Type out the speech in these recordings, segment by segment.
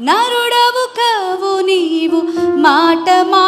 నరుడవు కావు నీవు మాట మా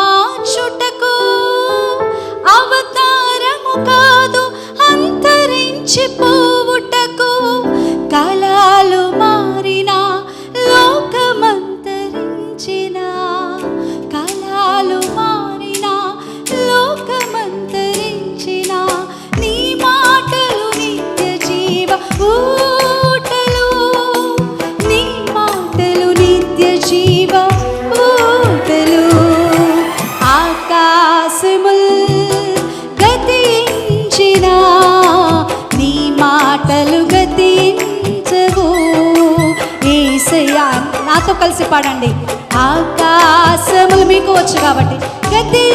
ఏసయ్యా నాతో కలిసి పాడండి. ఆకాశములు మీకు వచ్చు కాబట్టి గతి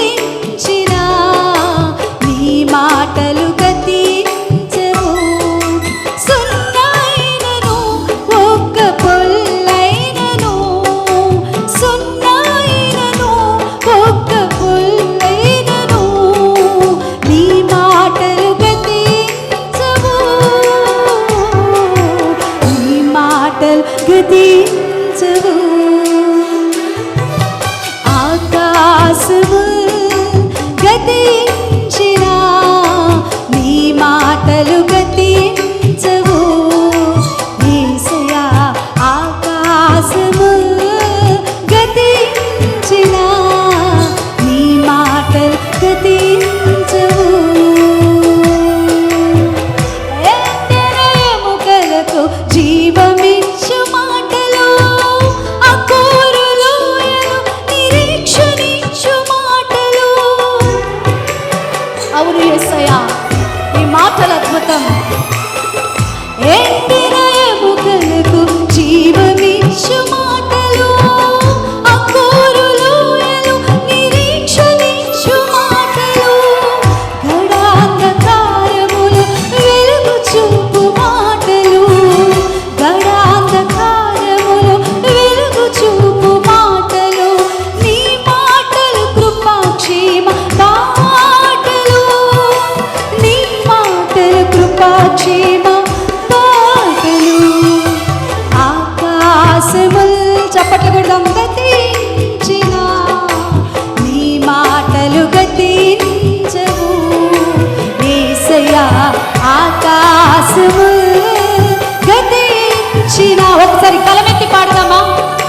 అవును ఎస్సయ్యా ఈ మాటలు అద్భుతం. ఆశముల్ చప్పట్లు కొడదాం గతించిన. నీ మాటలు గతించవు. ఏసయ్యా ఆకాశము గతించిన. ఒకసారి కలమెత్తి పాడదామా?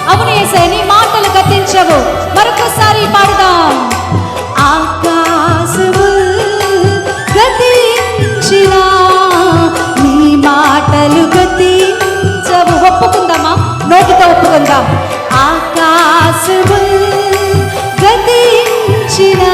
అవును ఏసయ్య నీ మాటలు గతించవు. మరొకసారి పాడదాం. ఆ నోటితో ఒప్పుకుందాం ఆకాశము గతించినా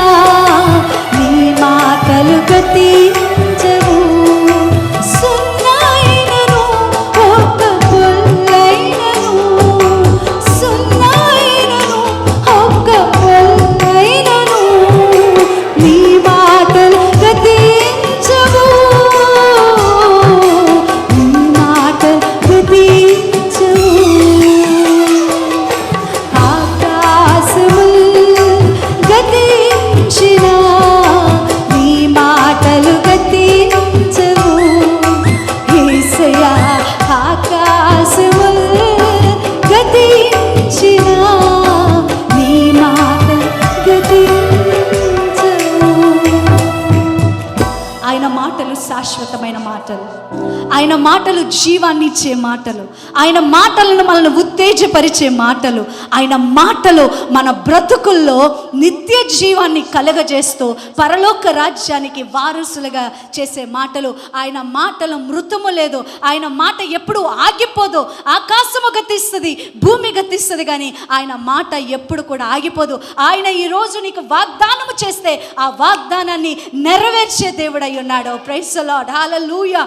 ఆయన మాటలు శాశ్వతమైన మాటలు. ఆయన మాటలు జీవాన్ని ఇచ్చే మాటలు. ఆయన మాటలను మనల్ని ఉత్తేజపరిచే మాటలు. ఆయన మాటలు మన బ్రతుకుల్లో నిత్య జీవాన్ని కలగజేస్తూ పరలోక రాజ్యానికి వారసులుగా చేసే మాటలు. ఆయన మాటలు మృతము లేదు. ఆయన మాట ఎప్పుడు ఆగిపోదు. ఆకాశము గతిస్తుంది భూమి గతిస్తుంది కానీ ఆయన మాట ఎప్పుడు కూడా ఆగిపోదు. ఆయన ఈ రోజు నీకు వాగ్దానము చేస్తే ఆ వాగ్దానాన్ని నెరవేర్చే దేవుడై ఉన్నాడు. ప్రైస్ లార్డ్ హల్లెలూయా